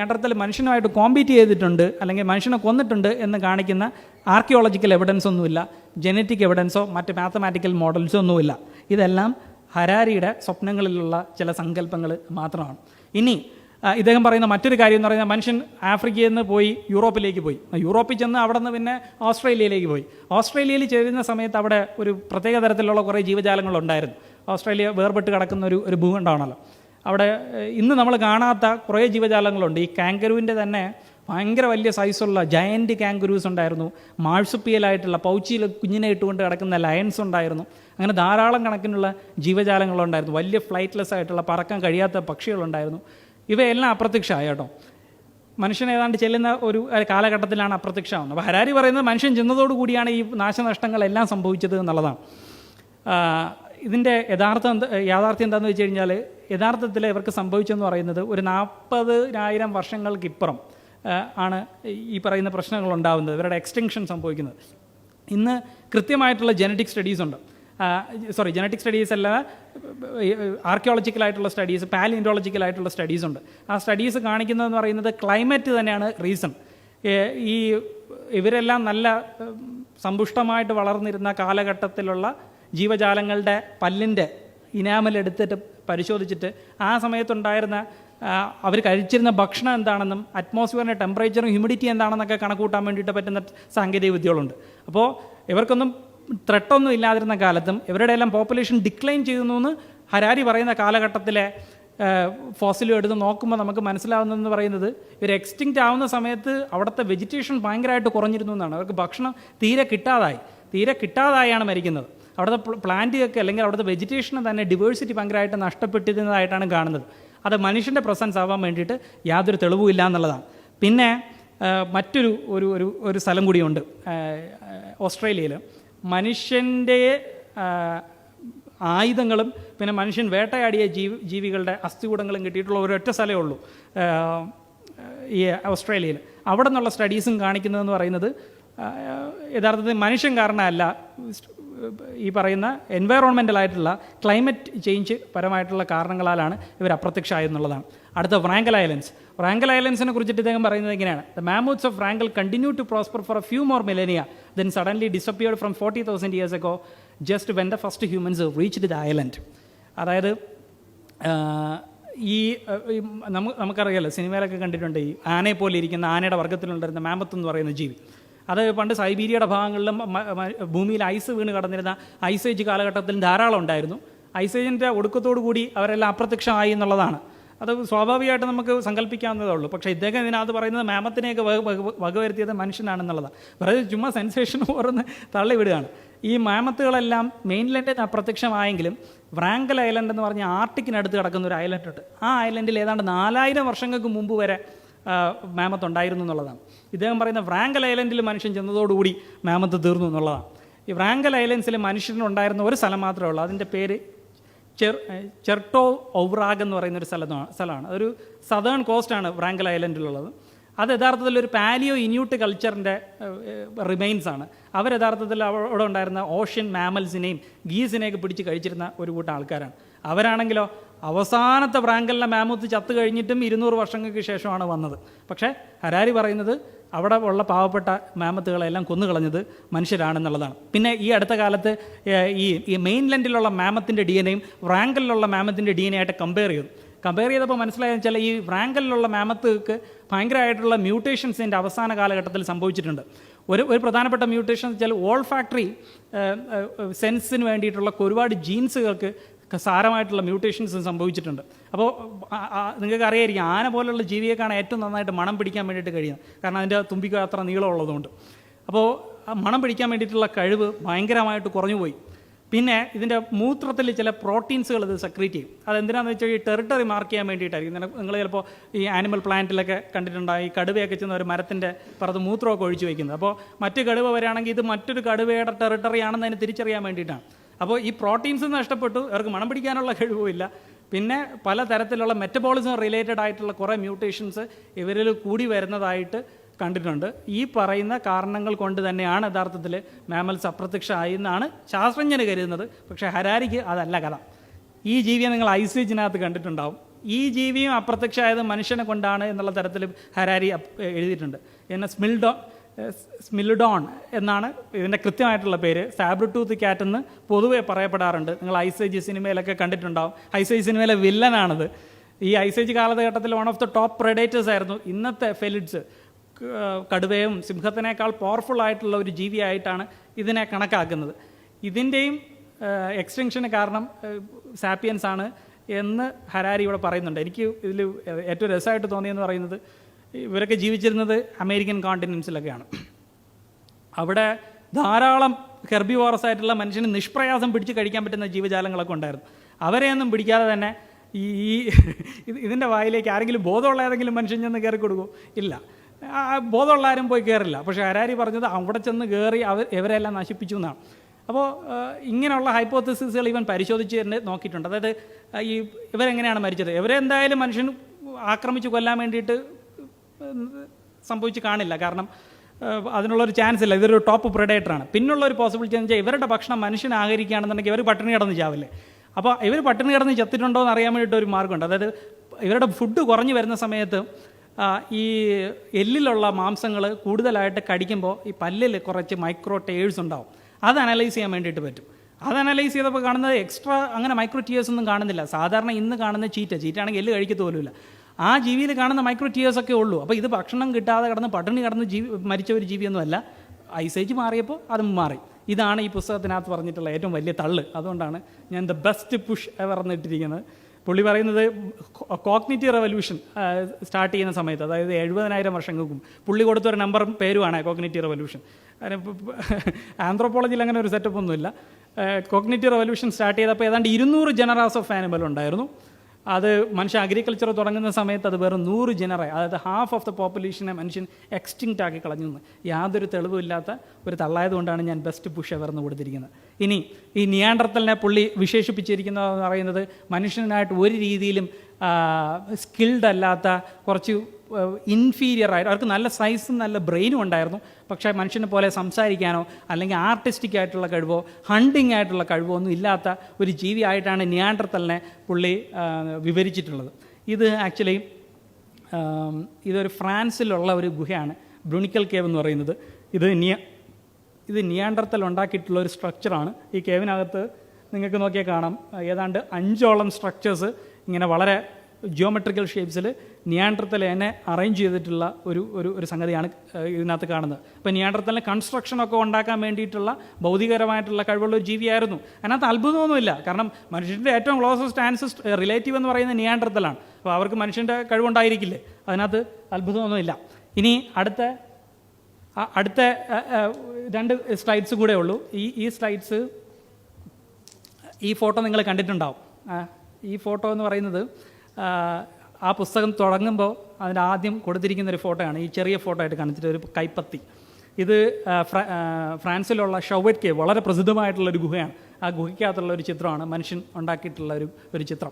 നേട്ടത്തിൽ മനുഷ്യനുമായിട്ട് കോമ്പീറ്റ് ചെയ്തിട്ടുണ്ട് അല്ലെങ്കിൽ മനുഷ്യനെ കൊന്നിട്ടുണ്ട് എന്ന് കാണിക്കുന്ന ആർക്കിയോളജിക്കൽ എവിഡൻസ് ഒന്നുമില്ല ജനറ്റിക് എവിഡൻസോ മറ്റ് മാത്തമാറ്റിക്കൽ മോഡൽസോ ഒന്നുമില്ല ഇതെല്ലാം ഹരാരിയുടെ സ്വപ്നങ്ങളിലുള്ള ചില സങ്കല്പങ്ങൾ മാത്രമാണ്. ഇനി ഇദ്ദേഹം പറയുന്ന മറ്റൊരു കാര്യം എന്ന് പറയുന്നത് മനുഷ്യൻ ആഫ്രിക്കയിൽ നിന്ന് പോയി യൂറോപ്പിലേക്ക് പോയി. യൂറോപ്പിൽ ചെന്ന് അവിടെ നിന്ന് പിന്നെ ഓസ്ട്രേലിയയിലേക്ക് പോയി. ഓസ്ട്രേലിയയിൽ ചേരുന്ന സമയത്ത് അവിടെ ഒരു പ്രത്യേക തരത്തിലുള്ള കുറേ ജീവജാലങ്ങളുണ്ടായിരുന്നു. ഓസ്ട്രേലിയ വേർപെട്ട് കിടക്കുന്ന ഒരു ഒരു ഭൂഖണ്ഡമാണല്ലോ. അവിടെ ഇന്ന് നമ്മൾ കാണാത്ത കുറേ ജീവജാലങ്ങളുണ്ട്. ഈ കാങ്കരുവിന്റെ തന്നെ ഭയങ്കര വലിയ സൈസുള്ള ജയന്റ് കാങ്കുരൂസ് ഉണ്ടായിരുന്നു. മാഴ്സുപ്പിയലായിട്ടുള്ള പൗച്ചിയിൽ കുഞ്ഞിനെ ഇട്ടുകൊണ്ട് കിടക്കുന്ന ലയൻസ് ഉണ്ടായിരുന്നു. അങ്ങനെ ധാരാളം കണക്കിനുള്ള ജീവജാലങ്ങളുണ്ടായിരുന്നു. വലിയ ഫ്ലൈറ്റ്ലെസ് ആയിട്ടുള്ള പറക്കാൻ കഴിയാത്ത പക്ഷികളുണ്ടായിരുന്നു. ഇവയെല്ലാം അപ്രത്യക്ഷമായി കേട്ടോ. മനുഷ്യൻ ഏതാണ്ട് ചെല്ലുന്ന ഒരു കാലഘട്ടത്തിലാണ് അപ്രത്യക്ഷമാവുന്നത്. അപ്പോൾ ഹരാരി പറയുന്നത് മനുഷ്യൻ ചെന്നതോടുകൂടിയാണ് ഈ നാശനഷ്ടങ്ങളെല്ലാം സംഭവിച്ചത് എന്നുള്ളതാണ്. ഇതിന്റെ യഥാർത്ഥം യാഥാർത്ഥ്യം എന്താണെന്ന് വെച്ച് കഴിഞ്ഞാൽ യഥാർത്ഥത്തിൽ ഇവർക്ക് സംഭവിച്ചെന്ന് പറയുന്നത് ഒരു നാൽപ്പതിനായിരം വർഷങ്ങൾക്കിപ്പുറം ആണ് ഈ പറയുന്ന പ്രശ്നങ്ങൾ ഉണ്ടാകുന്നത് ഇവരുടെ എക്സ്റ്റൻഷൻ സംഭവിക്കുന്നത്. ഇന്ന് കൃത്യമായിട്ടുള്ള ജനറ്റിക് സ്റ്റഡീസ് ഉണ്ട്. സോറി ജനറ്റിക് സ്റ്റഡീസ് അല്ല ആർക്കിയോളജിക്കലായിട്ടുള്ള സ്റ്റഡീസ് പാലിന്റോളജിക്കലായിട്ടുള്ള സ്റ്റഡീസ് ഉണ്ട്. ആ സ്റ്റഡീസ് കാണിക്കുന്നതെന്ന് പറയുന്നത് ക്ലൈമറ്റ് തന്നെയാണ് റീസൺ ഈ ഇവരെല്ലാം നല്ല സമ്പുഷ്ടമായിട്ട് വളർന്നിരുന്ന കാലഘട്ടത്തിലുള്ള ജീവജാലങ്ങളുടെ പല്ലിന്റെ ഇനാമൽ എടുത്തിട്ട് പരിശോധിച്ചിട്ട് ആ സമയത്തുണ്ടായിരുന്ന അവർ കഴിച്ചിരുന്ന ഭക്ഷണം എന്താണെന്നും അറ്റ്മോസ്ഫിയറിന്റെ ടെമ്പറേച്ചറും ഹ്യൂമിഡിറ്റി എന്താണെന്നൊക്കെ കണക്കൂട്ടാൻ വേണ്ടിയിട്ട് പറ്റുന്ന സാങ്കേതിക വിദ്യകളുണ്ട്. അപ്പോൾ ഇവർക്കൊന്നും ത്രെട്ടൊന്നും ഇല്ലാതിരുന്ന കാലത്തും ഇവരുടെ എല്ലാം പോപ്പുലേഷൻ ഡിക്ലൈൻ ചെയ്യുന്നു എന്ന് ഹരാരി പറയുന്ന കാലഘട്ടത്തിലെ ഫോസിലും എടുത്ത് നോക്കുമ്പോൾ നമുക്ക് മനസ്സിലാവുന്നതെന്ന് പറയുന്നത് ഇവർ എക്സ്റ്റിങ്റ്റ് ആവുന്ന സമയത്ത് അവിടുത്തെ വെജിറ്റേഷൻ ഭയങ്കരമായിട്ട് കുറഞ്ഞിരുന്നു എന്നാണ്. അവർക്ക് ഭക്ഷണം തീരെ കിട്ടാതായി. തീരെ കിട്ടാതായാണ് മരിക്കുന്നത്. അവിടുത്തെ പ്ലാന്റിയൊക്കെ അല്ലെങ്കിൽ അവിടുത്തെ വെജിറ്റേഷന് തന്നെ ഡിവേഴ്സിറ്റി ഭയങ്കരമായിട്ട് നഷ്ടപ്പെട്ടിരുന്നതായിട്ടാണ് കാണുന്നത്. അത് മനുഷ്യന്റെ പ്രസൻസ് ആവാൻ വേണ്ടിയിട്ട് യാതൊരു തെളിവുമില്ല എന്നുള്ളതാണ്. പിന്നെ മറ്റൊരു ഒരു ഒരു ഒരു സ്ഥലം കൂടിയുണ്ട്. ഓസ്ട്രേലിയയിൽ മനുഷ്യന്റെ ആയുധങ്ങളും പിന്നെ മനുഷ്യൻ വേട്ടയാടിയ ജീവി ജീവികളുടെ അസ്ഥികൂടങ്ങളും കിട്ടിയിട്ടുള്ള ഒരൊറ്റ സ്ഥലമേ ഉള്ളൂ ഈ ഓസ്ട്രേലിയയിൽ. അവിടെ നിന്നുള്ള സ്റ്റഡീസും കാണിക്കുന്നതെന്ന് പറയുന്നത് യഥാർത്ഥത്തിൽ മനുഷ്യൻ കാരണമല്ല ഈ പറയുന്ന എൻവയറോൺമെന്റൽ ആയിട്ടുള്ള ക്ലൈമറ്റ് ചേഞ്ച് പരമായിട്ടുള്ള കാരണങ്ങളാലാണ് ഇവർ അപ്രത്യക്ഷമായെന്നുള്ളതാണ്. അടുത്ത ഫ്രാങ്കൽ ഐലൻഡ്സ് ഫ്രാങ്കൽ ഐലൻഡ്സിനെ കുറിച്ചിട്ട് ഇദ്ദേഹം പറയുന്നത് ഇങ്ങനെയാണ് the mammoths of Wrangel continue to prosper for a few more millennia then suddenly disappeared from forty thousand years ago just when the first humans reached the island അതായത് ഈ ഈ നമുക്ക് നമുക്കറിയാലോ സിനിമയിലൊക്കെ കണ്ടിട്ടുണ്ട് ഈ ആനയെ പോലെ ഇരിക്കുന്ന ആനയുടെ വർഗത്തിലുണ്ടായിരുന്ന മാമത്ത് എന്ന് പറയുന്ന ജീവി. അത് പണ്ട് സൈബീരിയയുടെ ഭാഗങ്ങളിലും ഭൂമിയിൽ ഐസ് വീണ് കടന്നിരുന്ന ഐസ് ഏജ് കാലഘട്ടത്തിൽ ധാരാളം ഉണ്ടായിരുന്നു. ഐസ് ഏജിന്റെ ഒടുക്കത്തോടു കൂടി അവരെല്ലാം അപ്രത്യക്ഷമായി എന്നുള്ളതാണ്. അത് സ്വാഭാവികമായിട്ട് നമുക്ക് സങ്കല്പിക്കാവുന്നതേ ഉള്ളൂ. പക്ഷേ ഇദ്ദേഹം ഇതിനകത്ത് പറയുന്നത് മാമത്തിനെയൊക്കെ വക വക- വകവരുത്തിയത് മനുഷ്യനാണെന്നുള്ളതാണ്. വെറുതെ ചുമ്മാ സെൻസേഷൻ ഓർന്ന് തള്ളിവിടുകയാണ് ഈ മാമത്തുകളെല്ലാം മെയിൻലൻഡിൽ അപ്രത്യക്ഷമായെങ്കിലും വ്രാങ്കൽ ഐലൻഡ് എന്ന് പറഞ്ഞ ആർട്ടിക്കിനടുത്ത് കിടക്കുന്ന ഒരു ഐലൻഡ് ഉണ്ട് ആ ഐലൻഡിൽ ഏതാണ്ട് നാലായിരം വർഷങ്ങൾക്ക് മുമ്പ് വരെ മാമത്ത് ഉണ്ടായിരുന്നു എന്നുള്ളതാണ്. ഇദ്ദേഹം പറയുന്ന വ്രാങ്കൽ ഐലൻഡിൽ മനുഷ്യൻ ചെന്നതോടുകൂടി മാമത്ത് തീർന്നു എന്നുള്ളതാണ്. ഈ വ്രാങ്കൽ ഐലൻഡ്സിൽ മനുഷ്യനുണ്ടായിരുന്ന ഒരു സ്ഥലം മാത്രമേ ഉള്ളൂ. അതിന്റെ പേര് ചെർ ചെർട്ടോ ഔറാഗ് എന്ന് പറയുന്ന ഒരു സ്ഥലമാണ്. സ്ഥലമാണ് അതൊരു സതേൺ കോസ്റ്റാണ് വ്രാങ്കൽ ഐലൻഡിലുള്ളത്. അത് യഥാർത്ഥത്തിൽ ഒരു പാലിയോ ഇന്യൂട്ട് കൾച്ചറിന്റെ റിമൈൻസ് ആണ്. അവർ യഥാർത്ഥത്തിൽ അവിടെ ഉണ്ടായിരുന്ന ഓഷ്യൻ മാമൽസിനെയും ഗീസിനെയൊക്കെ പിടിച്ച് കഴിച്ചിരുന്ന ഒരു കൂട്ടം ആൾക്കാരാണ്. അവരാണെങ്കിലോ അവസാനത്തെ ഫ്രാങ്കലിനെ മാമൂത്ത് ചത്തു കഴിഞ്ഞിട്ടും ഇരുന്നൂറ് വർഷങ്ങൾക്ക് ശേഷമാണ് വന്നത്. പക്ഷേ ഹരാരി പറയുന്നത് അവിടെ ഉള്ള പാവപ്പെട്ട മാമത്തുകളെല്ലാം കൊന്നുകളഞ്ഞത് മനുഷ്യരാണെന്നുള്ളതാണ്. പിന്നെ ഈ അടുത്ത കാലത്ത് ഈ ഈ മെയിൻലൻഡിലുള്ള മാമത്തിന്റെ ഡി എൻ എയും ഫ്രാങ്കലിലുള്ള മാമത്തിന്റെ ഡി എൻ എ ആയിട്ട് കമ്പയർ ചെയ്തു. കമ്പയർ ചെയ്തപ്പോൾ മനസ്സിലായെന്ന് വെച്ചാൽ ഈ ഫ്രാങ്കലിലുള്ള മാമത്തുകൾക്ക് ഭയങ്കരമായിട്ടുള്ള മ്യൂട്ടേഷൻസിന്റെ അവസാന കാലഘട്ടത്തിൽ സംഭവിച്ചിട്ടുണ്ട്. ഒരു ഒരു പ്രധാനപ്പെട്ട മ്യൂട്ടേഷൻ എന്ന് വെച്ചാൽ ഓൾ ഫാക്ടറി സെൻസിന് വേണ്ടിയിട്ടുള്ള ഒരുപാട് ജീൻസുകൾക്ക് സാരമായിട്ടുള്ള മ്യൂട്ടേഷൻസ് സംഭവിച്ചിട്ടുണ്ട്. അപ്പോൾ നിങ്ങൾക്ക് അറിയായിരിക്കും ആന പോലുള്ള ജീവിയേക്കാണ് ഏറ്റവും നന്നായിട്ട് മണം പിടിക്കാൻ വേണ്ടിയിട്ട് കഴിയുന്നത്. കാരണം അതിന്റെ തുമ്പിക്ക് അത്ര നീളമുള്ളതുകൊണ്ട് അപ്പോൾ മണം പിടിക്കാൻ വേണ്ടിയിട്ടുള്ള കഴിവ് ഭയങ്കരമായിട്ട് കുറഞ്ഞു പോയി. പിന്നെ ഇതിന്റെ മൂത്രത്തിൽ ചില പ്രോട്ടീൻസുകൾ ഇത് സെക്രീറ്റ് ചെയ്യും. അതെന്തിനാണെന്ന് വെച്ചാൽ ഈ ടെറിട്ടറി മാർക്ക് ചെയ്യാൻ വേണ്ടിയിട്ടായിരിക്കും. നിങ്ങൾ ചിലപ്പോൾ ഈ ആനിമൽ പ്ലാന്റിലൊക്കെ കണ്ടിട്ടുണ്ടായി ഈ കടുവയൊക്കെ ചെന്ന ഒരു മരത്തിന്റെ പുറത്ത് മൂത്രമൊക്കെ ഒഴിച്ചു വയ്ക്കുന്നത് അപ്പോൾ മറ്റ് കടുവ വരികയാണെങ്കിൽ ഇത് മറ്റൊരു കടുവയുടെ ടെറിട്ടറി ആണെന്ന് അതിന് തിരിച്ചറിയാൻ വേണ്ടിയിട്ടാണ്. അപ്പോൾ ഈ പ്രോട്ടീൻസ് നഷ്ടപ്പെട്ടു അവർക്ക് മണം പിടിക്കാനുള്ള കഴിവുമില്ല. പിന്നെ പല തരത്തിലുള്ള മെറ്റബോളിസം റിലേറ്റഡ് ആയിട്ടുള്ള കുറേ മ്യൂട്ടേഷൻസ് ഇവരിൽ കൂടി വരുന്നതായിട്ട് കണ്ടിട്ടുണ്ട്. ഈ പറയുന്ന കാരണങ്ങൾ കൊണ്ട് തന്നെയാണ് യഥാർത്ഥത്തിൽ മാമൽസ് അപ്രത്യക്ഷമായി എന്നാണ് ശാസ്ത്രജ്ഞർ കരുതുന്നത്. പക്ഷേ ഹരാരിക്ക് അതല്ല കഥ. ഈ ജീവിയെ നിങ്ങൾ ഐസേജിനകത്ത് കണ്ടിട്ടുണ്ടാവും. ഈ ജീവിയും അപ്രത്യക്ഷമായത് മനുഷ്യനെ കൊണ്ടാണ് എന്നുള്ള തരത്തിൽ ഹരാരി എഴുതിയിട്ടുണ്ട്. എന്നെ സ്മിൽഡോ സ്മിൽഡോൺ എന്നാണ് ഇതിന്റെ കൃത്യമായിട്ടുള്ള പേര്. സാബ്ര ടൂത്ത് ക്യാറ്റ് എന്ന് പൊതുവെ പറയപ്പെടാറുണ്ട്. നിങ്ങൾ ഐസേജ് സിനിമയിലൊക്കെ കണ്ടിട്ടുണ്ടാവും. ഐസേജ് സിനിമയിലെ വില്ലനാണിത്. ഈ ഐസേജ് കാലഘട്ടത്തിൽ one of the top predators ആയിരുന്നു ഇന്നത്തെ ഫെലിഡ്സ്. കടുവയും സിംഹത്തിനേക്കാൾ പവർഫുൾ ആയിട്ടുള്ള ഒരു ജീവിയായിട്ടാണ് ഇതിനെ കണക്കാക്കുന്നത്. ഇതിന്റെയും എക്സ്റ്റെൻഷന് കാരണം സാപ്പിയൻസ് ആണ് എന്ന് ഹരാരി ഇവിടെ പറയുന്നുണ്ട്. എനിക്ക് ഇതിൽ ഏറ്റവും രസമായിട്ട് തോന്നിയെന്ന് പറയുന്നത് ഇവരൊക്കെ ജീവിച്ചിരുന്നത് അമേരിക്കൻ കോണ്ടിനെൻസിലൊക്കെയാണ് അവിടെ ധാരാളം ഹെർബിവോറസ് ആയിട്ടുള്ള മനുഷ്യന് നിഷ്പ്രയാസം പിടിച്ച് കഴിക്കാൻ പറ്റുന്ന ജീവജാലങ്ങളൊക്കെ ഉണ്ടായിരുന്നു. അവരെയൊന്നും പിടിക്കാതെ തന്നെ ഈ ഈ ഇത് ഇതിന്റെ വായിലേക്ക് ആരെങ്കിലും ബോധമുള്ള ഏതെങ്കിലും മനുഷ്യൻ ചെന്ന് കയറി കൊടുക്കുമോ ഇല്ല. ബോധമുള്ള ആരും പോയി കയറില്ല. പക്ഷേ ആരാരി പറഞ്ഞത് അവിടെ ചെന്ന് കയറി അവർ ഇവരെല്ലാം നശിപ്പിച്ചു എന്നാണ്. അപ്പോൾ ഇങ്ങനെയുള്ള ഹൈപ്പോത്തസിസുകൾ ഇവൻ പരിശോധിച്ച് തന്നെ നോക്കിയിട്ടുണ്ട്. അതായത് ഈ ഇവരെങ്ങനെയാണ് മരിച്ചത്? ഇവരെന്തായാലും മനുഷ്യൻ ആക്രമിച്ച് കൊല്ലാൻ വേണ്ടിയിട്ട് സംഭവിച്ച് കാണില്ല. കാരണം അതിനുള്ളൊരു ചാൻസ് ഇല്ല. ഇതൊരു ടോപ്പ് പ്രൊഡേറ്ററാണ് പിന്നുള്ള ഒരു പോസിബിലിറ്റി എന്ന് വെച്ചാൽ ഇവരുടെ ഭക്ഷണം മനുഷ്യൻ ആകരിക്കുകയാണെന്നുണ്ടെങ്കിൽ ഇവർ പട്ടിണി കിടന്ന് ചാവില്ലേ? അപ്പോൾ ഇവർ പട്ടിണി കിടന്ന് ചത്തിട്ടുണ്ടോ എന്ന് അറിയാൻ വേണ്ടിയിട്ട് ഒരു മാർഗമുണ്ട് അതായത് ഇവരുടെ ഫുഡ് കുറഞ്ഞു വരുന്ന സമയത്ത് ഈ എല്ലിലുള്ള മാംസങ്ങൾ കൂടുതലായിട്ട് കടിക്കുമ്പോൾ ഈ പല്ലിൽ കുറച്ച് മൈക്രോ ടേഴ്സ് ഉണ്ടാവും. അത് അനലൈസ് ചെയ്യാൻ വേണ്ടിയിട്ട് പറ്റും. അത് അനലൈസ് ചെയ്തപ്പോൾ കാണുന്നത് എക്സ്ട്രാ അങ്ങനെ മൈക്രോ ടീയേഴ്സ് ഒന്നും കാണുന്നില്ല. സാധാരണ ഇന്ന് കാണുന്ന ചീറ്റ. ചീറ്റാണെങ്കിൽ എല്ല് കഴിക്കത്ത് പോലുമില്ല. ആ ജീവിയിൽ കാണുന്ന മൈക്രോ ടിയേഴ്സ് ഒക്കെ ഉള്ളൂ. അപ്പോൾ ഇത് ഭക്ഷണം കിട്ടാതെ കിടന്ന് പട്ടിണി കിടന്ന് ജീവി മരിച്ച ഒരു ജീവിയൊന്നുമല്ല. ഐസേജ് മാറിയപ്പോൾ അതും മാറി. ഇതാണ് ഈ പുസ്തകത്തിനകത്ത് പറഞ്ഞിട്ടുള്ള ഏറ്റവും വലിയ തള്ള്. അതുകൊണ്ടാണ് ഞാൻ ദ ബെസ്റ്റ് പുഷ് എവർ എന്നിട്ടിരിക്കുന്നത് പുള്ളി പറയുന്നത് കോഗ്നിറ്റീവ് റെവല്യൂഷൻ സ്റ്റാർട്ട് ചെയ്യുന്ന സമയത്ത് അതായത് എഴുപതിനായിരം വർഷങ്ങൾക്കും പുള്ളി കൊടുത്തൊരു നമ്പറും പേരുമാണ് കോഗ്നിറ്റീവ് റെവല്യൂഷൻ ആന്ത്രോപോളജിയിൽ അങ്ങനെ ഒരു സെറ്റപ്പ് ഒന്നുമില്ല. കോഗ്നിറ്റീവ് റെവല്യൂഷൻ സ്റ്റാർട്ട് ചെയ്തപ്പോൾ ഏതാണ്ട് ഇരുന്നൂറ് ജനറാസ് ഓഫ് ആനിമൽ ഉണ്ടായിരുന്നു. അത് മനുഷ്യ അഗ്രികൾച്ചർ തുടങ്ങുന്ന സമയത്ത് അത് വെറും നൂറ് ജനറെ അതായത് ഹാഫ് ഓഫ് ദ പോപ്പുലേഷനെ മനുഷ്യൻ എക്സ്റ്റിങ്ക്റ്റ് ആക്കി കളഞ്ഞു എന്ന്. യാതൊരു തെളിവുമില്ലാത്ത ഒരു തള്ളായതുകൊണ്ടാണ് ഞാൻ ബെസ്റ്റ് പുഷ് എവർന്ന് കൊടുത്തിരിക്കുന്നത്. ഇനി ഈ നിയാണ്ടർത്തലിനെ പുള്ളി വിശേഷിപ്പിച്ചിരിക്കുന്നതെന്ന് പറയുന്നത് മനുഷ്യനായിട്ട് ഒരു രീതിയിലും സ്കിൽഡ് അല്ലാത്ത കുറച്ച് ഇൻഫീരിയർ ആയിട്ട് അവർക്ക് നല്ല സൈസും നല്ല ബ്രെയിനും ഉണ്ടായിരുന്നു. പക്ഷേ മനുഷ്യനെ പോലെ സംസാരിക്കാനോ അല്ലെങ്കിൽ ആർട്ടിസ്റ്റിക് ആയിട്ടുള്ള കഴിവോ ഹണ്ടിങ് ആയിട്ടുള്ള കഴിവോ ഒന്നും ഇല്ലാത്ത ഒരു ജീവിയായിട്ടാണ് നിയാണ്ടർത്തലിനെ പുള്ളി വിവരിച്ചിട്ടുള്ളത്. ഇത് ആക്ച്വലി ഇതൊരു ഫ്രാൻസിലുള്ള ഒരു ഗുഹയാണ്. ബ്രുണിക്കൽ കേവ് എന്ന് പറയുന്നത്. ഇത് നിയ ഇത് നിയാണ്ടർത്തൽ ഉണ്ടാക്കിയിട്ടുള്ള ഒരു സ്ട്രക്ചറാണ് ഈ കേവിനകത്ത് നിങ്ങൾക്ക് നോക്കിയാൽ കാണാം. ഏതാണ്ട് അഞ്ചോളം സ്ട്രക്ചേഴ്സ് ഇങ്ങനെ വളരെ ജിയോമെട്രിക്കൽ ഷേപ്സിൽ തന്നെ അറേഞ്ച് ചെയ്തിട്ടുള്ള ഒരു ഒരു ഒരു സംഗതിയാണ് ഇതിനകത്ത് കാണുന്നത്. അപ്പോൾ നിയാണ്ടർത്തലിന് കൺസ്ട്രക്ഷനൊക്കെ ഉണ്ടാക്കാൻ വേണ്ടിയിട്ടുള്ള ഭൗതികരമായിട്ടുള്ള കഴിവുള്ള ഒരു ജീവിയായിരുന്നു. അതിനകത്ത് അത്ഭുതമൊന്നുമില്ല. കാരണം മനുഷ്യന്റെ ഏറ്റവും ക്ലോസസ്റ്റ് ആൻസസ്റ്റ് റിലേറ്റീവ് എന്ന് പറയുന്നത് നിയാണ്ടർത്തലാണ് അപ്പോൾ അവർക്ക് മനുഷ്യന്റെ കഴിവുണ്ടായിരിക്കില്ലേ? അതിനകത്ത് അത്ഭുതമൊന്നുമില്ല. ഇനി അടുത്ത അടുത്ത രണ്ട് സ്ലൈഡ്സ് കൂടെ ഉള്ളൂ. ഈ ഈ സ്ലൈഡ്സ് ഈ ഫോട്ടോ നിങ്ങൾ കണ്ടിട്ടുണ്ടാവും. ഈ ഫോട്ടോ എന്ന് പറയുന്നത് ആ, പുസ്തകം തുടങ്ങുമ്പോൾ അതിന്റെ ആദ്യം കൊടുത്തിരിക്കുന്ന ഒരു ഫോട്ടോയാണ്. ഈ ചെറിയ ഫോട്ടോ ആയിട്ട് കാണിച്ചിട്ട് ഒരു കൈപ്പത്തി. ഇത് ഫ്ര- ഫ്രാൻസിലുള്ള ഷൗവറ്റ് കേവ് വളരെ പ്രസിദ്ധമായിട്ടുള്ള ഒരു ഗുഹയാണ്. ആ ഗുഹയ്ക്കകത്തുള്ള ഒരു ചിത്രമാണ് മനുഷ്യൻ ഉണ്ടാക്കിയിട്ടുള്ള ഒരു ഒരു ചിത്രം.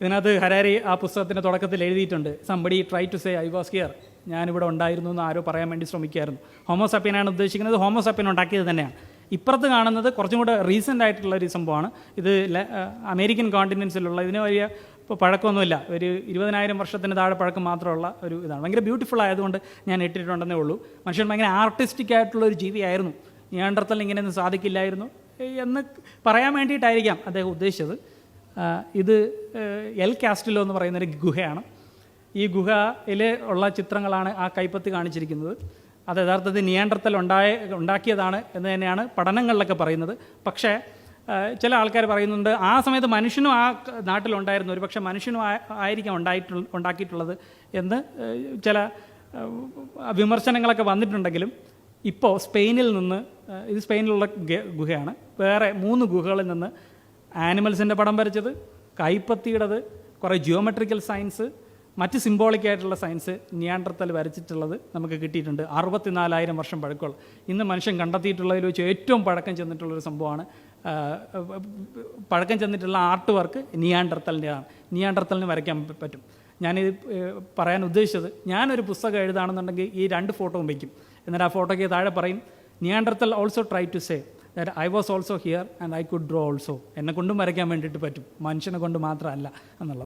ഇതിനകത്ത് ഹരാരി ആ പുസ്തകത്തിന്റെ തുടക്കത്തിൽ എഴുതിയിട്ടുണ്ട് somebody try to say I was here ഞാനിവിടെ ഉണ്ടായിരുന്നു എന്ന് ആരോ പറയാൻ വേണ്ടി ശ്രമിക്കുകയായിരുന്നു. ഹോമോസപ്പിനാണ് ഉദ്ദേശിക്കുന്നത്. ഹോമോസപ്പിൻ ഉണ്ടാക്കിയത് തന്നെയാണ്. ഇപ്പുറത്ത് കാണുന്നത് കുറച്ചും കൂടെ റീസെന്റ് ആയിട്ടുള്ള ഒരു സംഭവമാണ്. ഇത് അമേരിക്കൻ കോണ്ടിനെൻസിലുള്ള ഇതിന് വലിയ ഇപ്പോൾ പഴക്കമൊന്നുമില്ല. ഒരു ഇരുപതിനായിരം വർഷത്തിന് താഴെ പഴക്കം മാത്രമുള്ള ഒരു ഇതാണ്. ഭയങ്കര ബ്യൂട്ടിഫുൾ ആയതുകൊണ്ട് ഞാൻ ഇട്ടിട്ടുണ്ടെന്നേ ഉള്ളൂ. മനുഷ്യൻ ഭയങ്കര ആർട്ടിസ്റ്റിക് ആയിട്ടുള്ള ഒരു ജീവിയായിരുന്നു. നിയാണ്ടർത്തൽ ഇങ്ങനെയൊന്നും സാധിക്കില്ലായിരുന്നു. എന്ന് പറയാൻ വേണ്ടിയിട്ടായിരിക്കാം അദ്ദേഹം ഉദ്ദേശിച്ചത്. ഇത് എൽ കാസ്റ്റിലോ എന്ന് പറയുന്നൊരു ഗുഹയാണ്. ഈ ഗുഹയിൽ ഉള്ള ചിത്രങ്ങളാണ് ആ കൈപ്പത്ത് കാണിച്ചിരിക്കുന്നത്. അത് യഥാർത്ഥത്തിൽ നിയാണ്ടർത്തൽ ഉണ്ടായ ഉണ്ടാക്കിയതാണ് എന്ന് തന്നെയാണ് പഠനങ്ങളിലൊക്കെ പറയുന്നത്. പക്ഷേ ചില ആൾക്കാർ പറയുന്നുണ്ട് ആ സമയത്ത് മനുഷ്യനും ആ നാട്ടിലുണ്ടായിരുന്നു ഒരു പക്ഷേ മനുഷ്യനും ആയിരിക്കും ആയിരിക്കാം ഉണ്ടായിട്ടു ഉണ്ടാക്കിയിട്ടുള്ളത് എന്ന് ചില വിമർശനങ്ങളൊക്കെ വന്നിട്ടുണ്ടെങ്കിലും ഇപ്പോൾ സ്പെയിനിൽ നിന്ന് ഇത് സ്പെയിനിലുള്ള ഗുഹയാണ്. വേറെ മൂന്ന് ഗുഹകളിൽ നിന്ന് ആനിമൽസിന്റെ പടം വരച്ചത് കൈപ്പത്തിയുടേത് കുറേ ജിയോമെട്രിക്കൽ സയൻസ് മറ്റ് സിംബോളിക് ആയിട്ടുള്ള സയൻസ് നിയാണ്ടർത്തൽ വരച്ചിട്ടുള്ളത് നമുക്ക് കിട്ടിയിട്ടുണ്ട്. അറുപത്തിനാലായിരം വർഷം പഴക്കമുള്ള. ഇന്ന് മനുഷ്യൻ കണ്ടെത്തിയിട്ടുള്ളതിൽ വെച്ച് ഏറ്റവും പഴക്കം ചെന്നിട്ടുള്ളൊരു സംഭവമാണ് പഴക്കം ചെന്നിട്ടുള്ള ആർട്ട് വർക്ക് നിയാണ്ടർത്തലിന്റെതാണ് നിയാണ്ടർത്തലിന് വരയ്ക്കാൻ പറ്റും. ഞാനിത് പറയാൻ ഉദ്ദേശിച്ചത് ഞാനൊരു പുസ്തകം എഴുതാണെന്നുണ്ടെങ്കിൽ ഈ രണ്ട് ഫോട്ടോയും വയ്ക്കും. എന്നിട്ട് ആ ഫോട്ടോയ്ക്ക് താഴെ പറയും Neanderthal also try to say that I was also here and I could draw also എന്നെ കൊണ്ടും വരയ്ക്കാൻ വേണ്ടിയിട്ട് പറ്റും. മനുഷ്യനെ കൊണ്ട് മാത്രമല്ല എന്നുള്ളത്.